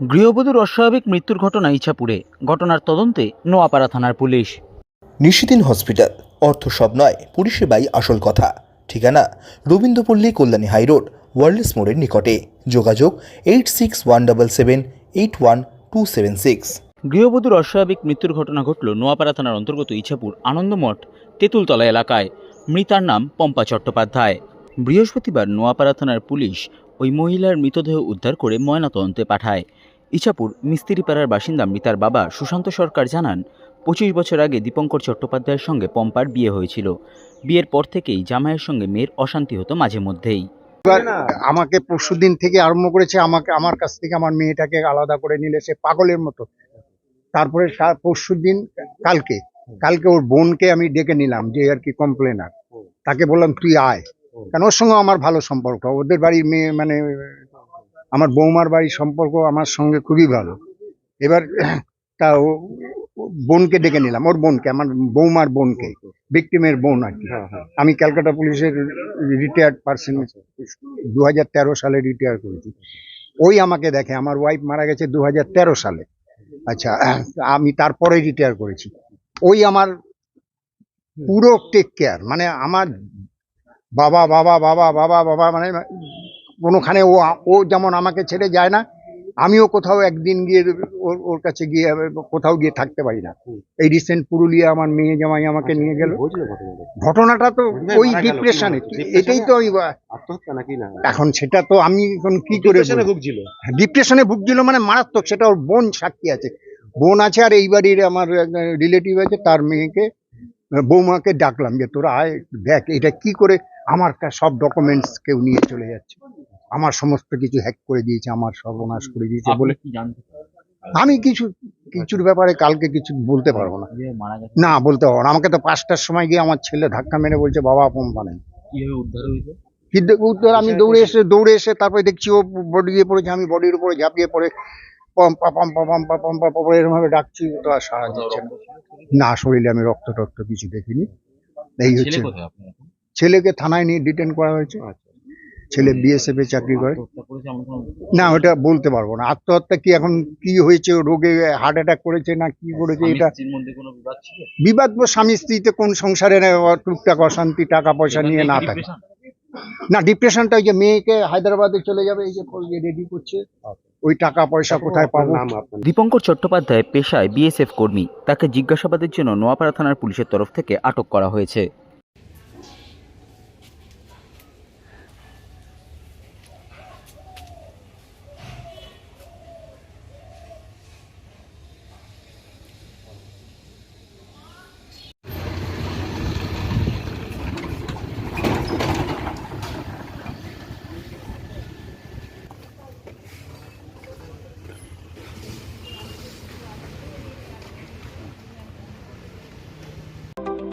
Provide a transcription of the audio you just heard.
গৃহবধূর অস্বাভাবিক মৃত্যুর ঘটনা ইছাপুরে। ঘটনার তদন্তে নোয়াপাড়া থানার পুলিশ। নিশিদিন হসপিটাল। অর্থ সব নয় পরিষেবাই আসল কথা। ঠিকানা রবীন্দ্রপল্লী কল্যাণী হাইরোড ওয়ার্ল্ডস মোড়ের নিকটে। যোগাযোগ eight six one double seven eight one two seven six গৃহবধূর অস্বাভাবিক মৃত্যুর ঘটনা ঘটল নোয়াপাড়া থানার অন্তর্গত ইছাপুর আনন্দমঠ তেঁতুলতলা এলাকায়। মৃতার নাম পম্পা চট্টোপাধ্যায়। বৃহস্পতিবার নোয়াপাড়া থানার পুলিশ ওই মহিলার মৃতদেহ উদ্ধার করে ময়নাতদন্তে পাঠায়। ইছাপুর মিস্ত্রিপাড়ার বাসিন্দা মৃতার বাবা সুশান্ত সরকার জানান, পঁচিশ বছর আগে দীপঙ্কর চট্টোপাধ্যায়ের সঙ্গে পম্পার বিয়ে হয়েছিল। বিয়ের পর থেকেই জামাইয়ের সঙ্গে মেয়ের অশান্তি হতো মাঝে মধ্যেই। এবার আমাকে পরশু দিন থেকে আরম্ভ করেছে, আমাকে, আমার কাছ থেকে আমার মেয়েটাকে আলাদা করে নিলে সে পাগলের মতো। তারপরে পরশু দিন, কালকে কালকে ওর বোনকে আমি ডেকে নিলাম যে আর কি কমপ্লেনার তাকে বললাম, তুই আয়। কারণ ওর সঙ্গে আমার ভালো সম্পর্ক। ওদের বাড়ির মেয়ে মানে আমার বৌমার বাড়ির সম্পর্ক আমার সঙ্গে খুবই ভালো। এবার তা বোনকে ডেকে নিলাম ওর বোনকে আমার বৌমার বোনকে ভিক্টিমের বোন আর কি। আমি ক্যালকাটা পুলিশের রিটায়ার্ড পার্সন দু হাজার তেরো সালে রিটায়ার করেছি। ওই আমাকে দেখে আমার ওয়াইফ মারা গেছে দু হাজার তেরো সালে। আচ্ছা আমি তারপরে রিটায়ার করেছি। ওই আমার পুরো টেক কেয়ার মানে আমার বাবা বাবা বাবা বাবা বাবা মানে কোনোখানে ও ও যেমন আমাকে ছেড়ে যায় না আমিও কোথাও একদিন গিয়ে ওর ওর কাছে গিয়ে কোথাও গিয়ে থাকতে পারি না। এই রিসেন্ট পুরুলিয়া আমার মেয়ে জামাই আমাকে নিয়ে গেল। ঘটনাটা তো ওই ডিপ্রেশনে এটাই তো ওই এখন সেটা তো আমি এখন কি করে ভুগছিল। ডিপ্রেশনে ভুগছিল মানে মারাত্মক সেটা ওর বোন সাক্ষী আছে। বোন আছে আর এই বাড়ির আমার রিলেটিভ আছে তার মেয়েকে বৌমাকে ডাকলাম যে তোরা আয় দেখ এটা কি করে আমার সব ডকুমেন্টস কেউ নিয়ে চলে যাচ্ছে। আমার সমস্ত কিছু হ্যাক করে দিয়েছে আমার সর্বনাশ করে দিয়েছে বলে আমি কিছু কিছুর ব্যাপারে কালকে কিছু বলতে পারব না। না বলতে পারব না। আমাকে তো পাঁচটার সময় গিয়ে আমার ছেলে ধাক্কা মেরে বলছে বাবা পম্পা নেই কিন্তু উত্তর আমি দৌড়ে এসে দৌড়ে এসে তারপরে দেখছি ও বডি দিয়ে পড়েছে আমি বডির উপরে ঝাঁপিয়ে পড়ে পম্পা পম্পা পম্পা পম্পা পম্পা এরকম ভাবে ডাকছি তো আর সারা দিচ্ছে না। শরীরে আমি রক্ত টক্ত কিছু দেখিনি। এই হচ্ছে? ছেলেকে থানায় নিয়ে ডিটেন করা হয়েছে। ছেলে বিএসএফ এ চাকরি করে। না ওটা বলতে পারব না। আত্মহত্যা কি এখন কি হয়েছে রোগে হার্ট অ্যাটাক করেছে না কি করেছে এটা স্ত্রীর মধ্যে কোনো বিবাদ স্বামী স্ত্রীতে কোন সংসারে টুকটাক অশান্তি টাকা পয়সা নিয়ে না থাকে? না ডিপ্রেশনটা ওই যে মেয়েকে হায়দ্রাবাদে চলে যাবে এই যে রেডি করছে। ওই টাকা পয়সা কোথায় পাবো? দীপঙ্কর চট্টোপাধ্যায় পেশায় বিএসএফ কর্মী। তাকে জিজ্ঞাসাবাদের জন্য নোয়াপাড়া থানার পুলিশের তরফ থেকে আটক করা হয়েছে।